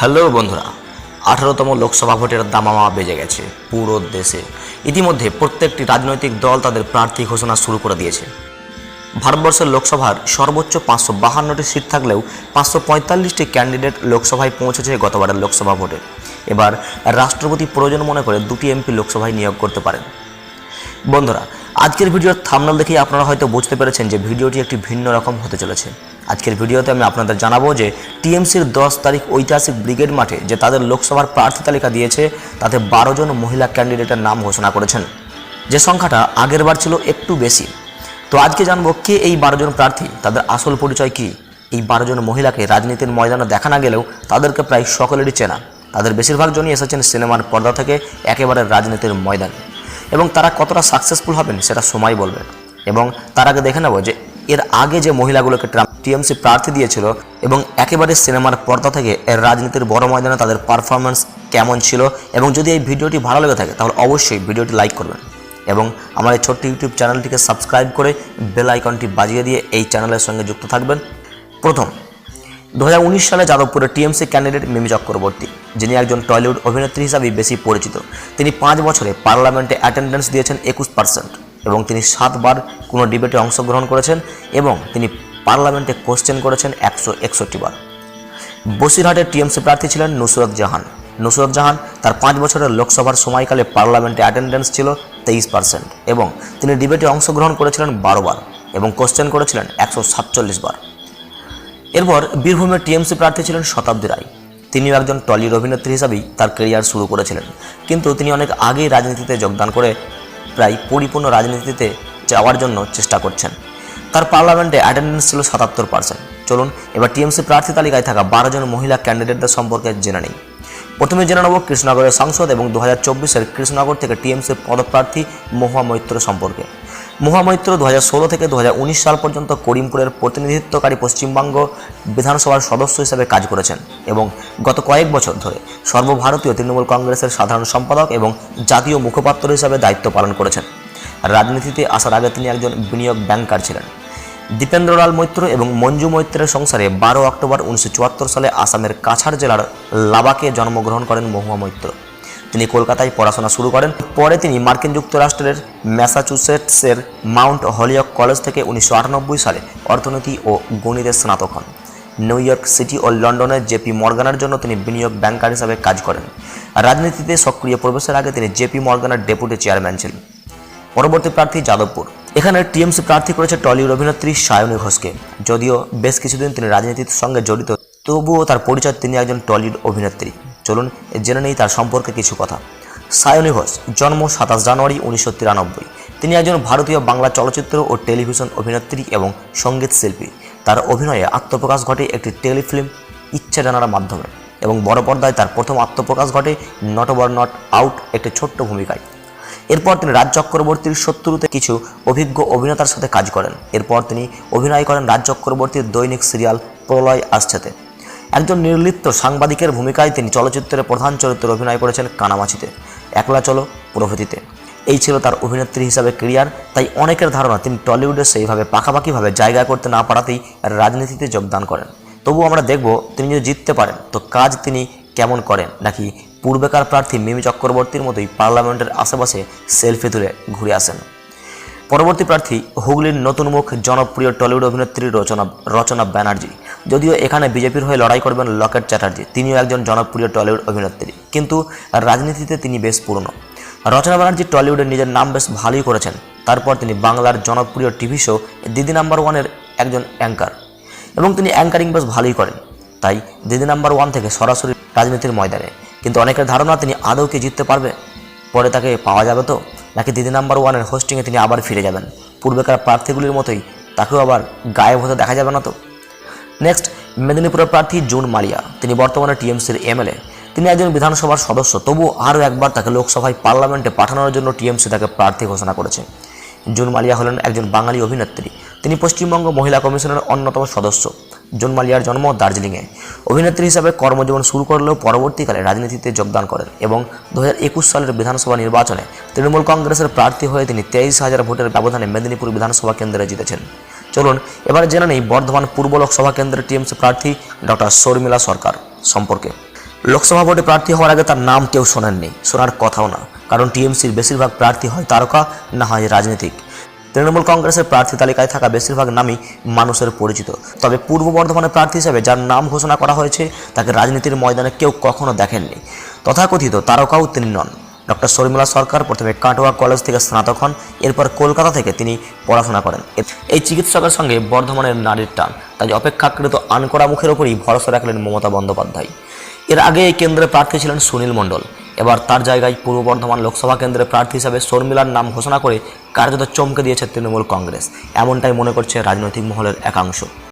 Hello বন্ধুরা, আঠারোতম লোকসভা ভোটের দামামা বেজে গেছে পুরো দেশে। ইতিমধ্যে প্রত্যেকটি রাজনৈতিক দল তাদের প্রার্থী ঘোষণা শুরু করে দিয়েছে। ভারতবর্ষের লোকসভার সর্বোচ্চ পাঁচশো বাহান্নটি সিট থাকলেও পাঁচশো পঁয়তাল্লিশটি ক্যান্ডিডেট লোকসভায় পৌঁছেছে গতবারের লোকসভা ভোটে। এবার রাষ্ট্রপতি প্রয়োজন মনে করে দুটি এমপি লোকসভায় নিয়োগ করতে পারেন। বন্ধুরা, আজকের ভিডিওর থামনাল দেখেই আপনারা হয়তো বুঝতে পেরেছেন যে ভিডিওটি একটি ভিন্ন রকম হতে চলেছে। আজকের ভিডিওতে আমি আপনাদের জানাব যে টিএমসির দশ তারিখ ঐতিহাসিক ব্রিগেড মাঠে যে তাদের লোকসভার প্রার্থী তালিকা দিয়েছে, তাতে বারো জন মহিলা ক্যান্ডিডেটের নাম ঘোষণা করেছেন। যে সংখ্যাটা আগের বার ছিল একটু বেশি। তো আজকে জানব কে এই বারো জন প্রার্থী, তাদের আসল পরিচয় কী? এই বারো জন মহিলাকে রাজনীতির ময়দানে দেখা না গেলেও তাদেরকে প্রায় সকলেরই চেনা। তাদের বেশিরভাগ জনই এসেছেন সিনেমার পর্দা থেকে একেবারে রাজনীতির ময়দানে। এবং তারা কতটা সাকসেসফুল হবেন সেটা সময় বলবে। এবং তার আগে দেখে নেব যে এর আগে যে মহিলাগুলোকে ট্রাম্প টিএমসি প্রার্থী দিয়েছিল এবং একেবারে সিনেমার পর্দা থেকে এর রাজনীতির বড় ময়দানে তাদের পারফরমেন্স কেমন ছিল এবং যদি এই ভিডিওটি ভালো লেগে থাকে, তাহলে অবশ্যই ভিডিওটি লাইক করবেন। এবং আমার এই ছোট্ট ইউটিউব চ্যানেলটিকে সাবস্ক্রাইব করে বেল আইকনটি বাজিয়ে দিয়ে এই চ্যানেলের সঙ্গে যুক্ত থাকবেন। প্রথম দু হাজার উনিশ সালে যাদবপুরের টিএমসি ক্যান্ডিডেট মিমি চক্রবর্তী, যিনি একজন টলিউড অভিনেত্রী হিসাবেই বেশি পরিচিত। তিনি পাঁচ বছরে পার্লামেন্টে অ্যাটেন্ডেন্স দিয়েছেন একুশ পার্সেন্ট এবং তিনি সাতবার কোনো ডিবেটে অংশগ্রহণ করেছেন এবং তিনি পার্লামেন্টে কোশ্চেন করেছেন একশো একষট্টি বার। বসিরহাটের টিএমসি প্রার্থী ছিলেন নুসরত জাহান। নুসরত জাহান তার পাঁচ বছরের লোকসভার সময়কালে পার্লামেন্টে অ্যাটেন্ডেন্স ছিল তেইশ পার্সেন্ট এবং তিনি ডিবেটে অংশগ্রহণ করেছিলেন বারো বার এবং কোশ্চেন করেছিলেন একশো সাতচল্লিশ বার। এরপর বীরভূমের টিএমসি প্রার্থী ছিলেন শতাব্দী রায়। তিনিও একজন টলির অভিনেত্রী হিসাবেই তার কেরিয়ার শুরু করেছিলেন। কিন্তু তিনি অনেক আগেই রাজনীতিতে যোগদান করে প্রায় পরিপূর্ণ রাজনীতিতে যাওয়ার জন্য চেষ্টা করছেন। তার পার্লামেন্টে অ্যাটেন্ডেন্স ছিল সাতাত্তর পার্সেন্ট চলুন, এবার টিএমসি প্রার্থী তালিকায় থাকা বারো জন মহিলা ক্যান্ডিডেটদের সম্পর্কে জেনে নিই। প্রথমে জেনে নেব কৃষ্ণনগরের সাংসদ এবং দু হাজার চব্বিশের কৃষ্ণনগর থেকে টিএমসির পদপ্রার্থী মহুয়া মৈত্র সম্পর্কে। মহুয়া মৈত্র দু থেকে দু হাজার উনিশ সাল পর্যন্ত করিমপুরের প্রতিনিধিত্বকারী পশ্চিমবঙ্গ বিধানসভার সদস্য হিসেবে কাজ করেছেন এবং গত কয়েক বছর ধরে সর্বভারতীয় তৃণমূল কংগ্রেসের সাধারণ সম্পাদক এবং জাতীয় মুখপাত্র হিসাবে দায়িত্ব পালন করেছেন। রাজনীতিতে আসার আগে তিনি একজন বিনিয়োগ ব্যাংকার ছিলেন। দীপেন্দ্রলাল মৈত্র এবং মঞ্জু মৈত্রের সংসারে বারো অক্টোবর উনিশশো চুয়াত্তর সালে আসামের কাছাড় জেলার লাবাকে জন্মগ্রহণ করেন মহুয়া মৈত্র। তিনি কলকাতায় পড়াশোনা শুরু করেন। পরে তিনি মার্কিন যুক্তরাষ্ট্রের ম্যাসাচুসেটসের মাউন্ট হলিওক কলেজ থেকে উনিশশো আটানব্বই সালে অর্থনীতি ও গণিতের স্নাতক হন। নিউ ইয়র্ক সিটি ও লন্ডনের জেপি মর্গানের জন্য তিনি বিনিয়োগ ব্যাংকার হিসাবে কাজ করেন। রাজনীতিতে সক্রিয় প্রবেশের আগে তিনি জেপি মর্গানের ডেপুটি চেয়ারম্যান ছিলেন। পরবর্তী প্রার্থী যাদবপুর। এখানে টিএমসি প্রার্থী করেছে টলিউড অভিনেত্রী সায়নী ঘোষকে। যদিও বেশ কিছুদিন তিনি রাজনীতির সঙ্গে জড়িত, তবুও তার পরিচয় তিনি একজন টলিউড অভিনেত্রী। চলুন, জেনে নেই তার সম্পর্কে কিছু কথা। সায়নী ঘোষ, জন্ম সাতাশ জানুয়ারি উনিশশো তিরানব্বই। তিনি একজন ভারতীয় বাংলা চলচ্চিত্র ও টেলিভিশন অভিনেত্রী এবং সংগীত শিল্পী। তার অভিনয়ে আত্মপ্রকাশ ঘটে একটি টেলিফিল্ম, ইচ্ছে জানার মাধ্যমে এবং বড় পর্দায় তার প্রথম আত্মপ্রকাশ ঘটে নট ওভার নট আউট একটি ছোট্ট ভূমিকায়। এরপর তিনি রাজ চক্রবর্তীর শত্রুতে কিছু অভিজ্ঞ অভিনেতার সাথে কাজ করেন। এরপর তিনি অভিনয় করেন রাজ চক্রবর্তীর দৈনিক সিরিয়াল প্রলয় আসছেতে একজন নির্লিপ্ত সাংবাদিকের ভূমিকায় তিনি চলচ্চিত্রের প্রধান চরিত্রে অভিনয় করেছেন কানামাছিতে, একলা চলো প্রভৃতিতে। এই ছিল তার অভিনেত্রী হিসাবে কেরিয়ার, তাই অনেকের ধারণা তিনি টলিউডে সেইভাবে পাকাপাকিভাবে জায়গা করতে না পারাতেই রাজনীতিতে যোগদান করেন। তবু আমরা দেখব তিনি যদি জিততে পারেন, তো কাজ তিনি কেমন করেন? নাকি পূর্বেকার প্রার্থী মিমি চক্রবর্তীর মতোই পার্লামেন্টের আশেপাশে সেলফি তুলে ঘুরে আসেন? পরবর্তী প্রার্থী হুগলির নতুন মুখ, জনপ্রিয় টলিউড অভিনেত্রী রচনা রচনা ব্যানার্জি। যদিও এখানে বিজেপির হয়ে লড়াই করবেন লকেট চ্যাটার্জি। তিনিও একজন জনপ্রিয় টলিউড অভিনেত্রী। কিন্তু রাজনীতিতে তিনি বেশ পুরনো। রচনা ব্যানার্জি টলিউডে নিজের নাম বেশ ভালোই করেছেন। তারপর তিনি বাংলার জনপ্রিয় টিভি শো দিদি নাম্বার ওয়ানের একজন অ্যাঙ্কার। এবং তিনি অ্যাঙ্কারিং বেশ ভালোই করেন। তাই দিদি নাম্বার ওয়ান থেকে সরাসরি রাজনীতির ময়দানে। কিন্তু অনেকের ধারণা তিনি আদৌ কি জিততে পারবে? পরে তাকে পাওয়া যাবে তো? নাকি দিদি নাম্বার ওয়ানের হোস্টিংয়ে তিনি আবার ফিরে যাবেন? পূর্বেকার প্রার্থীগুলির মতোই তাকেও আবার গায়েব হতে দেখা যাবে না তো? নেক্সট মেদিনীপুরের প্রার্থী জুন মালিয়া। তিনি বর্তমানে টিএমসির এমএলএ। তিনি একজন বিধানসভার সদস্য, তবু আরও একবার তাকে লোকসভায় পার্লামেন্টে পাঠানোর জন্য টিএমসি তাকে প্রার্থী ঘোষণা করেছে। জুন মালিয়া হলেন একজন বাঙালি অভিনেত্রী। তিনি পশ্চিমবঙ্গ মহিলা কমিশনের অন্যতম সদস্য। জুন মালিয়ার জন্ম দার্জিলিংয়ে। অভিনেত্রী হিসাবে কর্মজীবন শুরু করলেও পরবর্তীকালে রাজনীতিতে যোগদান করেন এবং দু হাজার একুশ সালের বিধানসভা নির্বাচনে তৃণমূল কংগ্রেসের প্রার্থী হয়ে তিনি তেইশ হাজার ভোটের ব্যবধানে মেদিনীপুর বিধানসভা কেন্দ্রে জিতেছেন। চলুন, এবারে জেনে নেই বর্ধমান পূর্ব লোকসভা কেন্দ্রের টিএমসি প্রার্থী ডক্টর শর্মিলা সরকার সম্পর্কে। লোকসভা ভোটে প্রার্থী হওয়ার আগে তার নাম কেউ শোনেননি, শোনার কথাও না, কারণ টিএমসির বেশিরভাগ প্রার্থী হয় তারকা, না হয় রাজনীতিক। তৃণমূল কংগ্রেসের প্রার্থী তালিকায় থাকা বেশিরভাগ নামই মানুষের পরিচিত। তবে পূর্ব বর্ধমানের প্রার্থী হিসেবে যার নাম ঘোষণা করা হয়েছে, তাকে রাজনীতির ময়দানে কেউ কখনো দেখেননি। তথাকথিত তারকাও তিনি নন। ডক্টর শর্মিলা সরকার প্রথমে কাটোয়া কলেজ থেকে স্নাতক হন, এরপর কলকাতা থেকে তিনি পড়াশোনা করেন। এই চিকিৎসকের সঙ্গে বর্ধমানের নারীর টান, তাই অপেক্ষাকৃত আনকরা মুখের ওপরই ভরসা রাখলেন মমতা বন্দ্যোপাধ্যায়। এর আগে এই কেন্দ্রে প্রার্থী ছিলেন সুনীল মণ্ডল। এবার তার জায়গায় পূর্ব বর্ধমান লোকসভা কেন্দ্রের প্রার্থী হিসাবে শর্মিলার নাম ঘোষণা করে কার্যত চমকে দিয়েছে তৃণমূল কংগ্রেস। এমনটাই মনে করছে রাজনৈতিক মহলের একাংশ।